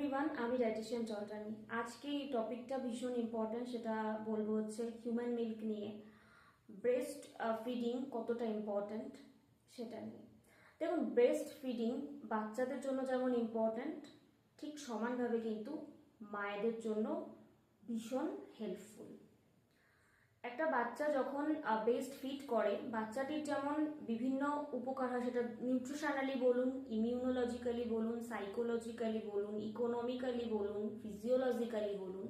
Everyone আমি dietitian চলটানি আজকে এই টপিকটা ভীষণ ইম্পর্ট্যান্ট সেটা বলব হচ্ছে হিউম্যান মিল্ক নিয়ে। ব্রেস্ট ফিডিং কতটা ইম্পর্ট্যান্ট সেটা নিয়ে। দেখুন ব্রেস্ট ফিডিং বাচ্চাদের জন্য যেমন ইম্পর্ট্যান্ট ঠিক সমানভাবে কিন্তু মায়েদের জন্য ভীষণ হেল্পফুল একটা বাচ্চা যখন বেস্ট ফিট করে, বাচ্চাটির যেমন বিভিন্ন উপকার হয়, সেটা নিউট্রিশনালি বলুন ইমিউনোলজিক্যালি বলুন সাইকোলজিক্যালি বলুন ইকোনমিক্যালি বলুন ফিজিওলজিক্যালি বলুন,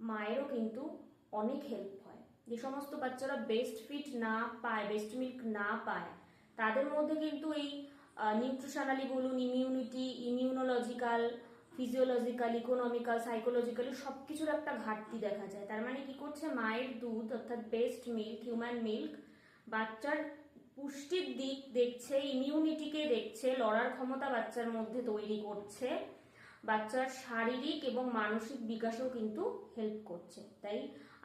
মায়েরও কিন্তু অনেক হেল্প হয়। যে সমস্ত বাচ্চারা বেস্ট ফিট না পায় বেস্ট মিল্ক না পায়, তাদের মধ্যে কিন্তু এই নিউট্রিশনালি বলুন immunity immunological physiological economical psychologically সব কিছুর একটা ঘাটতি দেখা যায়। তার মানে কি করছে? মায়ের দুধ, অর্থাৎ বেস্ট মিল্ক হিউম্যান মিল্ক বাচ্চার পুষ্টির দিক দেখছে ইমিউনিটিকে দেখছে, লড়ার ক্ষমতা বাচ্চার মধ্যে তৈরি করছে, বাচ্চার শারীরিক এবং মানসিক বিকাশও কিন্তু হেল্প করছে। তাই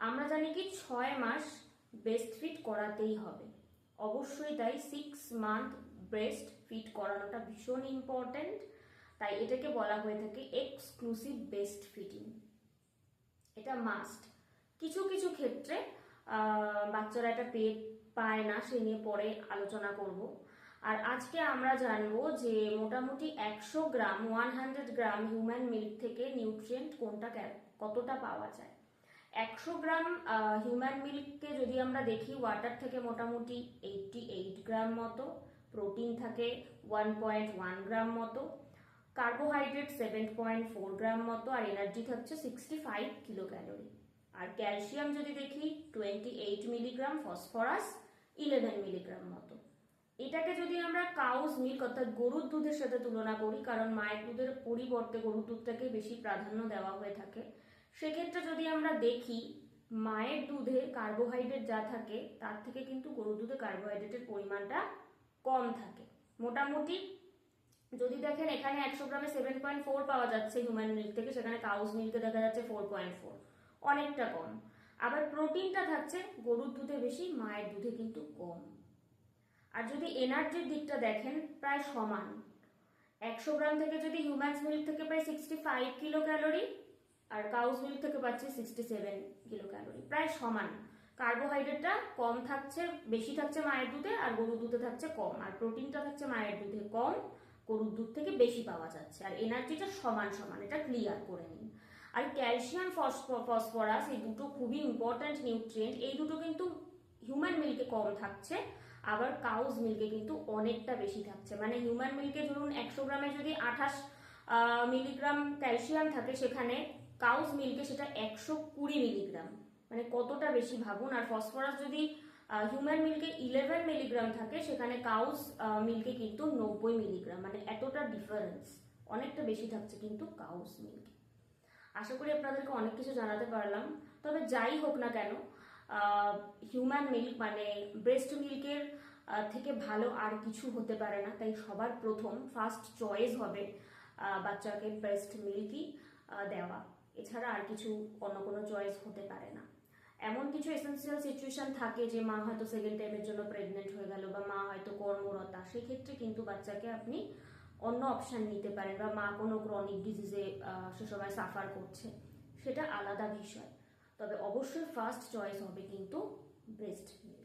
আমরা জানি কি, ছয় মাস বেস্ট ফিট করাতেই হবে। অবশ্যই তাই সিক্স মান্থ ব্রেস্ট ফিট করানোটা ভীষণ ইম্পর্ট্যান্ট তাই এটাকে বলা হয়ে থাকে এক্সক্লুসিভ বেস্ট ফিটিং এটা মাস্ট কিছু কিছু ক্ষেত্রে বাচ্চারা এটা পেট পায় না, সে নিয়ে পরে আলোচনা করব। আর আজকে আমরা জানব যে মোটামুটি একশো gram one hundred gram human milk থেকে নিউট্রিয়েন্ট কোনটা কতটা পাওয়া যায়। একশো গ্রাম হিউম্যান মিল্ককে যদি আমরা দেখি ওয়াটার থেকে মোটামুটি এইটটি এইট গ্রাম মতো প্রোটিন থাকে ওয়ান পয়েন্ট ওয়ান গ্রাম মতো। Carbohydrate seven point four gram মতো আর এনার্জি থাকছে সিক্সটি ফাইভ কিলো ক্যালোরি আর ক্যালসিয়াম যদি দেখি twenty eight milligram phosphorus eleven milligram মতো। এটাকে যদি আমরা কাউজ মিল্ক অর্থাৎ গরুর দুধের সাথে তুলনা করি, কারণ মায়ের দুধের পরিবর্তে গরুর দুধটাকে বেশি প্রাধান্য দেওয়া হয়ে থাকে, সেক্ষেত্রে যদি আমরা দেখি, মায়ের দুধে কার্বোহাইড্রেট যা থাকে, তার থেকে কিন্তু গরুর দুধে কার্বোহাইড্রেটের পরিমাণটা কম থাকে। মোটামুটি যদি দেখেন এখানে একশো গ্রামে সেভেন পয়েন্ট ফোর পাওয়া যাচ্ছে হিউম্যান মিল্ক থেকে, সেখানে কাউস মিল্কে দেখা যাচ্ছে ফোর পয়েন্ট ফোর অনেকটা কম। আবার প্রোটিনটা থাকছে গরুর দুধে বেশি, মায়ের দুধে কিন্তু কম। আর যদি এনার্জির দিকটা দেখেন, প্রায় সমান। একশো গ্রাম থেকে যদি হিউম্যানস মিল্ক থেকে প্রায় সিক্সটি ফাইভ কিলো ক্যালোরি আর কাউস মিল্ক থেকে পাচ্ছি সিক্সটি সেভেন কিলো ক্যালোরি প্রায় সমান। কার্বোহাইড্রেটটা কম থাকছে, বেশি থাকছে মায়ের দুধে আর গরুর দুধে থাকছে কম। আর প্রোটিনটা থাকছে মায়ের দুধে কম। গরুর দুধ থেকে বেশি পাওয়া যাচ্ছে। আর এনার্জিটা সমান সমান, এটা ক্লিয়ার করে নিন। আর ক্যালসিয়াম ফসফরাস এই দুটো খুবই ইম্পর্ট্যান্ট নিউট্রিয়েন্ট এই দুটো কিন্তু হিউম্যান মিল্কে কম থাকছে, আবার কাউজ মিল্কে কিন্তু অনেকটা বেশি থাকছে। মানে হিউম্যান মিল্কে ধরুন একশো গ্রামে যদি আঠাশ মিলিগ্রাম ক্যালসিয়াম থাকে সেখানে কাউজ মিল্কে সেটা একশো কুড়ি মিলিগ্রাম মানে কতটা বেশি ভাবুন। আর ফসফরাস যদি হিউম্যান মিল্কে ইলেভেন মিলিগ্রাম থাকে, সেখানে কাউস মিল্কে কিন্তু নব্বই মিলিগ্রাম মানে এতটা ডিফারেন্স অনেকটা বেশি থাকছে কিন্তু কাউস মিল্কে আশা করি আপনাদেরকে অনেক কিছু জানাতে পারলাম। তবে যাই হোক না কেন হিউম্যান মিল্ক মানে ব্রেস্ট মিল্কের থেকে ভালো আর কিছু হতে পারে না, তাই সবার প্রথম ফার্স্ট চয়েস হবে বাচ্চাকে ব্রেস্ট মিল্কই দেওয়া। এছাড়া আর কিছু অন্য কোনো চয়েস হতে পারে না। এমন কিছু এসেন্সিয়াল সিচুয়েশন থাকে যে মা হয়তো সেকেন্ড টাইমের জন্য প্রেগনেন্ট হয়ে গেল বা মা হয়তো কর্মরতা, সেক্ষেত্রে কিন্তু বাচ্চাকে আপনি অন্য অপশান নিতে পারেন বা মা কোনো ক্রনিক ডিজিজে সে সময় সাফার করছে, সেটা আলাদা বিষয়। তবে অবশ্যই ফার্স্ট চয়েস হবে কিন্তু ব্রেস্ট মিল্ক